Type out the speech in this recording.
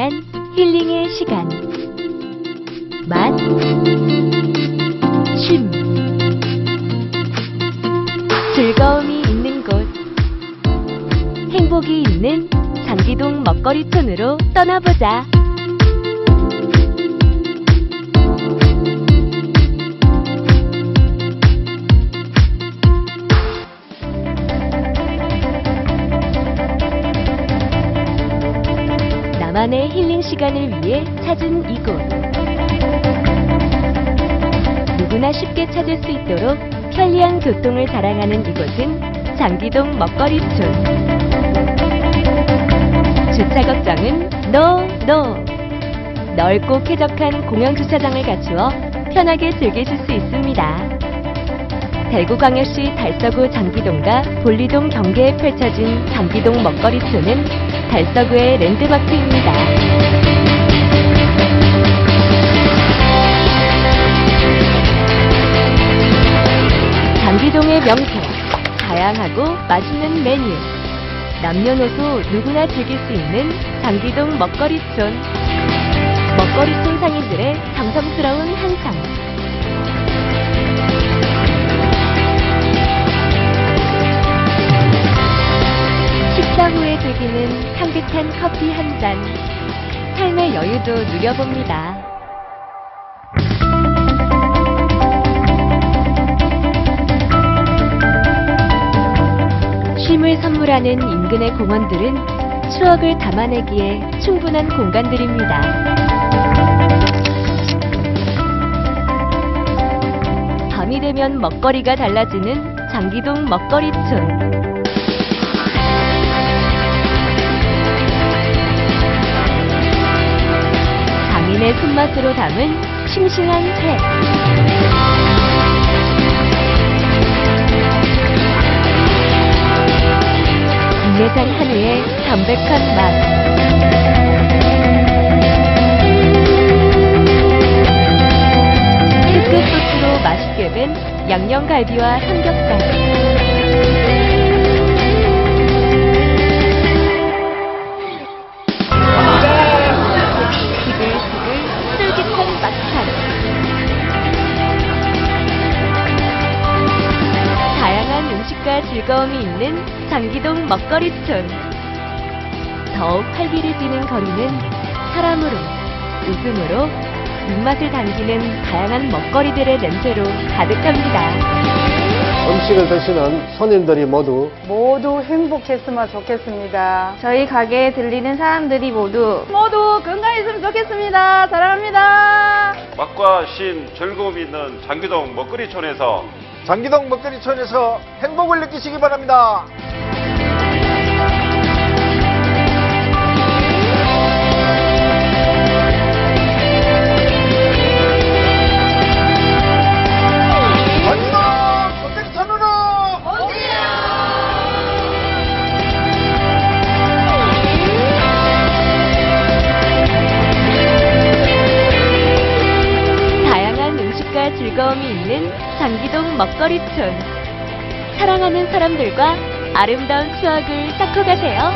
위한 힐링의 시간. 맛, 쉼, 즐거움이 있는 곳. 행복이 있는 장기동 먹거리촌으로 떠나보자. 나만의 힐링 시간을 위해 찾은 이곳. 누구나 쉽게 찾을 수 있도록 편리한 교통을 자랑하는 이곳은 장기동 먹거리촌. 주차 걱정은 NO, NO. 넓고 쾌적한 공영 주차장을 갖추어 편하게 즐기실 수 있습니다. 대구광역시 달서구 장기동과 볼리동 경계에 펼쳐진 장기동 먹거리촌은 달서구의 랜드마크입니다. 장기동의 명소, 다양하고 맛있는 메뉴, 남녀노소 누구나 즐길 수 있는 장기동 먹거리촌. 먹거리촌 상인 즐기는 향긋한 커피 한 잔. 삶의 여유도 누려봅니다. 쉼을 선물하는 인근의 공원들은 추억을 담아내기에 충분한 공간들입니다. 밤이 되면 먹거리가 달라지는 장기동 먹거리촌. 손맛으로 담은 싱싱한 회. 국내산 한우의 담백한 맛. 특급 소스로 맛있게 된 양념갈비와 삼겹살. 즐거움이 있는 장기동 먹거리촌. 더욱 활기를 띠는 거리는 사람으로, 웃음으로, 입맛을 당기는 다양한 먹거리들의 냄새로 가득합니다. 음식을 드시는 손님들이 모두 모두 행복했으면 좋겠습니다. 저희 가게에 들리는 사람들이 모두 모두 건강했으면 좋겠습니다. 사랑합니다. 맛과 쉼, 즐거움이 있는 장기동 먹거리촌에서 장기동 먹거리촌에서 행복을 느끼시기 바랍니다. 맛과 즐거움이 있는 장기동 먹거리촌. 사랑하는 사람들과 아름다운 추억을 쌓고 가세요.